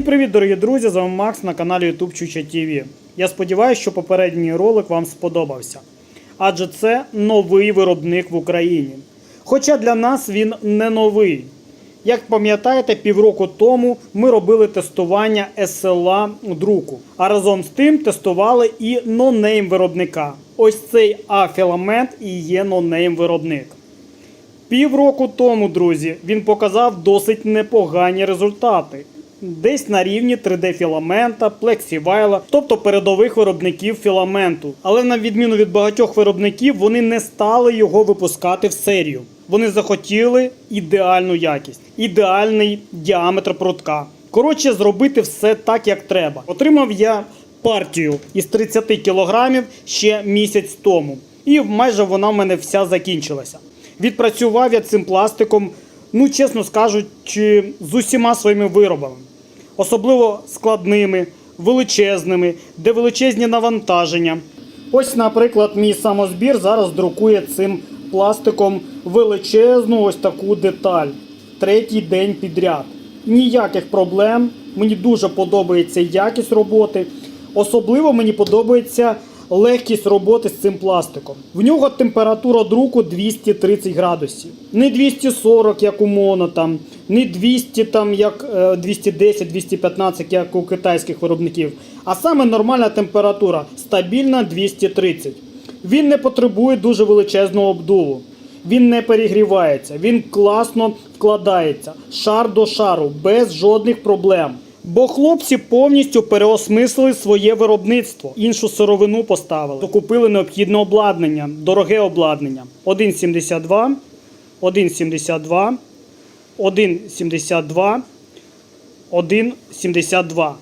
Всім привіт, дорогі друзі! З вами Макс на каналі YouTube Чуча TV. Я сподіваюся, що попередній ролик вам сподобався. Адже це новий виробник в Україні. Хоча для нас він не новий. Як пам'ятаєте, півроку тому ми робили тестування SLA друку, а разом з тим тестували і нонейм виробника. Ось цей А-філамент і є нонейм виробник. Півроку тому, друзі, він показав досить непогані результати. Десь на рівні 3D-філамента, плексівайла, тобто передових виробників філаменту. Але на відміну від багатьох виробників, вони не стали його випускати в серію. Вони захотіли ідеальну якість, ідеальний діаметр прутка. Коротше, зробити все так, як треба. Отримав я партію із 30 кілограмів ще місяць тому. І майже вона в мене вся закінчилася. Відпрацював я цим пластиком, ну чесно скажучи, з усіма своїми виробами, особливо складними, величезними, де величезні навантаження. Ось, наприклад, мій самозбір зараз друкує цим пластиком величезну ось таку деталь. Третій день підряд. Ніяких проблем. Мені дуже подобається якість роботи. Особливо мені подобається легкість роботи з цим пластиком. В нього температура друку 230 градусів. Не 240, як у моно, там, не 200, там, як е, 210-215, як у китайських виробників. А саме нормальна температура стабільна 230. Він не потребує дуже величезного обдуву. Він не перегрівається, він класно вкладається, шар до шару, без жодних проблем. Бо хлопці повністю переосмислили своє виробництво, іншу сировину поставили, докупили необхідне обладнання, дороге обладнання. 1,72, 1,72, 1,72, 1,72.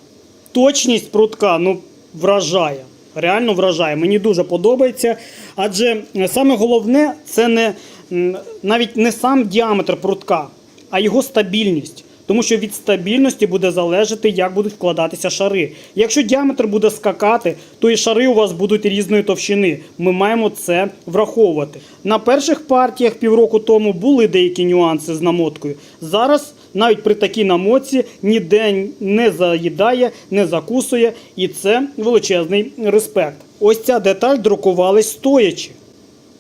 Точність прутка ну, вражає. Реально вражає. Мені дуже подобається. Адже е, саме головне це не навіть не сам діаметр прутка, а його стабільність. Тому що від стабільності буде залежати, як будуть вкладатися шари. Якщо діаметр буде скакати, то і шари у вас будуть різної товщини. Ми маємо це враховувати. На перших партіях півроку тому були деякі нюанси з намоткою. Зараз навіть при такій намотці ніде не заїдає, не закусує, і це величезний респект. Ось ця деталь друкувалась стоячи.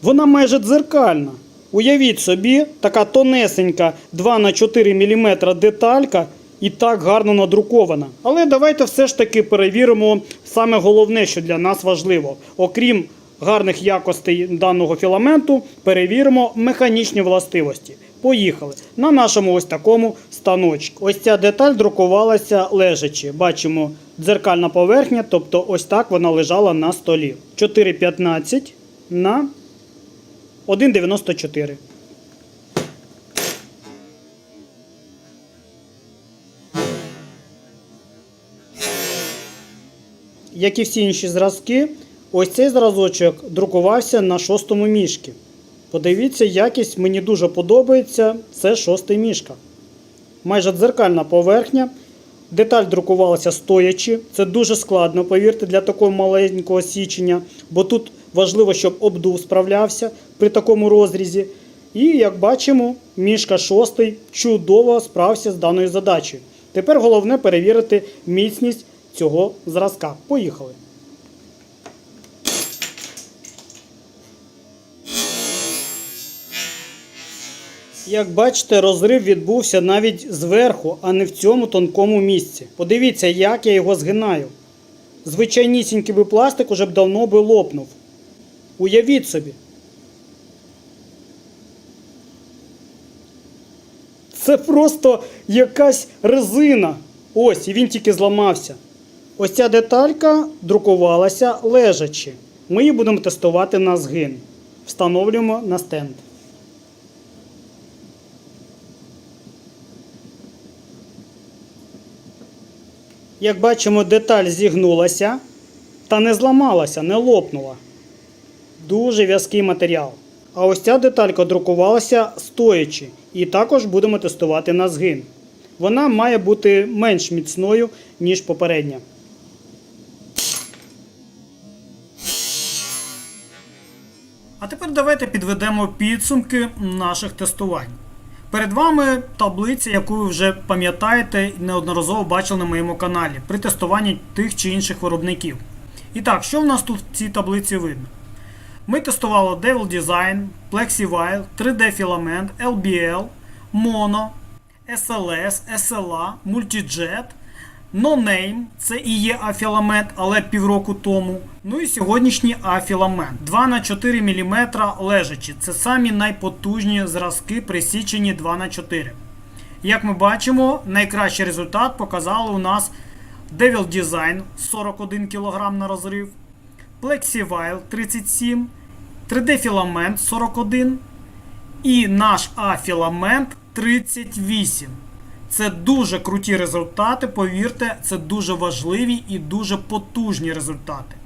Вона майже дзеркальна. Уявіть собі, така тонесенька 2 на 4 мм деталька і так гарно надрукована. Але давайте все ж таки перевіримо саме головне, що для нас важливо. Окрім гарних якостей даного філаменту, перевіримо механічні властивості. Поїхали на нашому ось такому станочку. Ось ця деталь друкувалася лежачи. Бачимо дзеркальна поверхня, тобто ось так вона лежала на столі. 4,15 на 1,94. Як і всі інші зразки, ось цей зразочок друкувався на шостому мішки. Подивіться, якість мені дуже подобається. Це шостий мішка. Майже дзеркальна поверхня. Деталь друкувалася стоячи. Це дуже складно, повірте, для такого маленького січення, бо тут важливо, щоб обдув справлявся при такому розрізі. І як бачимо, мішка шостий чудово справився з даною задачею. Тепер головне перевірити міцність цього зразка. Поїхали. Як бачите, розрив відбувся навіть зверху, а не в цьому тонкому місці. Подивіться, як я його згинаю. Звичайнісінький би пластик уже б давно би лопнув. Уявіть собі. Це просто якась резина. Ось, і він тільки зламався. Ось ця деталька друкувалася лежачи. Ми її будемо тестувати на згин. Встановлюємо на стенд. Як бачимо, деталь зігнулася та не зламалася, не лопнула. Дуже в'язкий матеріал. А ось ця деталька друкувалася стоячи, і також будемо тестувати на згин. Вона має бути менш міцною, ніж попередня. А тепер давайте підведемо підсумки наших тестувань. Перед вами таблиця, яку ви вже пам'ятаєте і неодноразово бачили на моєму каналі при тестуванні тих чи інших виробників. І так, що в нас тут в цій таблиці видно? Ми тестували Devil Design, PlexiVile, 3D Filament, LBL, Mono, SLS, SLA, Multijet, No Name, це і є афіламент, але півроку тому. Ну і сьогоднішній афіламент. 2 на 4 мм лежачі. Це самі найпотужні зразки, присічені 2 на 4 Як ми бачимо, найкращий результат показали у нас Devil Design 41 кг на розрив, PlexiVile 37, 3D Filament 41 і наш афіламент 38. Це дуже круті результати, повірте, це дуже важливі і дуже потужні результати.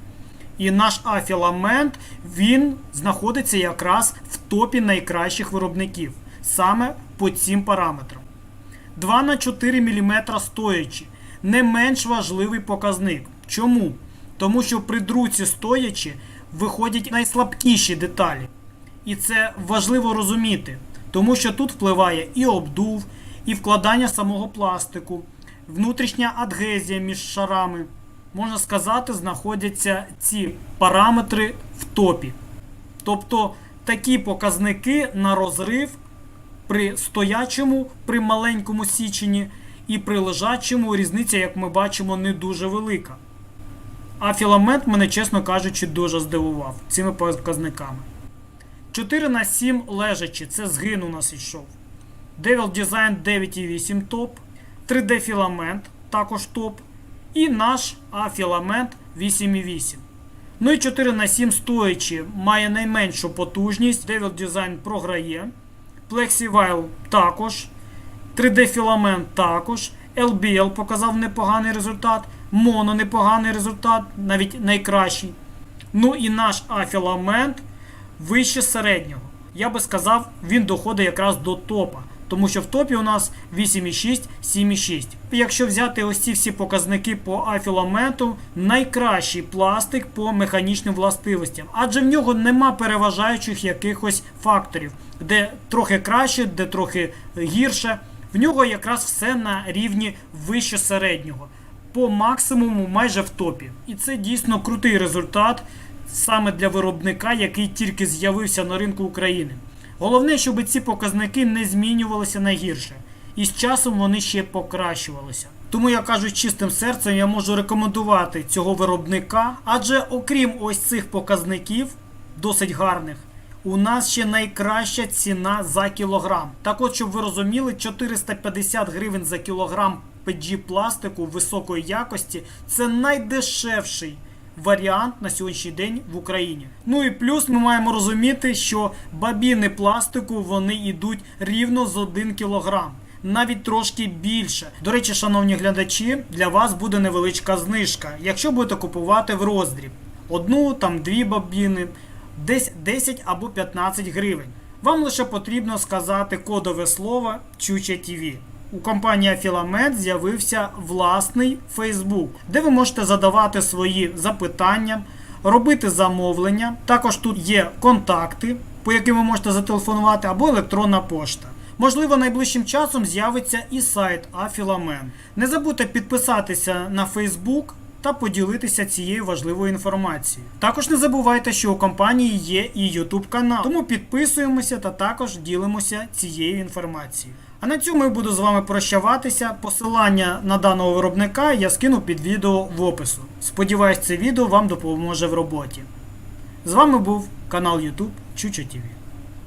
І наш афіламент він знаходиться якраз в топі найкращих виробників саме по цим параметрам. 2 на 4 мм стоячи не менш важливий показник. Чому? Тому що при друці стоячи виходять найслабкіші деталі. І це важливо розуміти, тому що тут впливає і обдув, і вкладання самого пластику, внутрішня адгезія між шарами. Можна сказати, знаходяться ці параметри в топі. Тобто такі показники на розрив при стоячому, при маленькому січенні і при лежачому різниця, як ми бачимо, не дуже велика. А філамент мене, чесно кажучи, дуже здивував цими показниками. 4 на 7 лежачі, це згин у нас йшов. Devil Design 9,8 топ, 3D філамент також топ. І наш А-філамент 8,8. Ну і 4 на 7 стоячи має найменшу потужність. Devil Design програє. PlexiVile також. 3D філамент також. LBL показав непоганий результат. Mono непоганий результат, навіть найкращий. Ну і наш А-філамент вище середнього. Я би сказав, він доходить якраз до топа. Тому що в топі у нас 8,6, 7,6. Якщо взяти ось ці всі показники по афіламенту, найкращий пластик по механічним властивостям, адже в нього нема переважаючих якихось факторів, де трохи краще, де трохи гірше. В нього якраз все на рівні вище середнього, по максимуму майже в топі. І це дійсно крутий результат саме для виробника, який тільки з'явився на ринку України. Головне, щоб ці показники не змінювалися на гірше, і з часом вони ще покращувалися. Тому я кажу чистим серцем, я можу рекомендувати цього виробника, адже окрім ось цих показників, досить гарних, у нас ще найкраща ціна за кілограм. Так от, щоб ви розуміли, 450 гривень за кілограм PG пластику високої якості це найдешевший варіант на сьогоднішній день в Україні. Ну і плюс ми маємо розуміти, що бабіни пластику вони йдуть рівно з 1 кг. Навіть трошки більше. До речі, шановні глядачі, для вас буде невеличка знижка, якщо будете купувати в роздріб. Одну, там дві бабіни, десь 10 або 15 гривень. Вам лише потрібно сказати кодове слово Чуча ТВ. У компанії Filament з'явився власний Facebook, де ви можете задавати свої запитання, робити замовлення. Також тут є контакти, по яким ви можете зателефонувати, або електронна пошта. Можливо, найближчим часом з'явиться і сайт Афіламен. Не забудьте підписатися на Facebook та поділитися цією важливою інформацією. Також не забувайте, що у компанії є і YouTube канал, тому підписуємося та також ділимося цією інформацією. А на цьому я буду з вами прощаватися. Посилання на даного виробника я скину під відео в опису. Сподіваюсь, це відео вам допоможе в роботі. З вами був канал YouTube Чуча ТВ.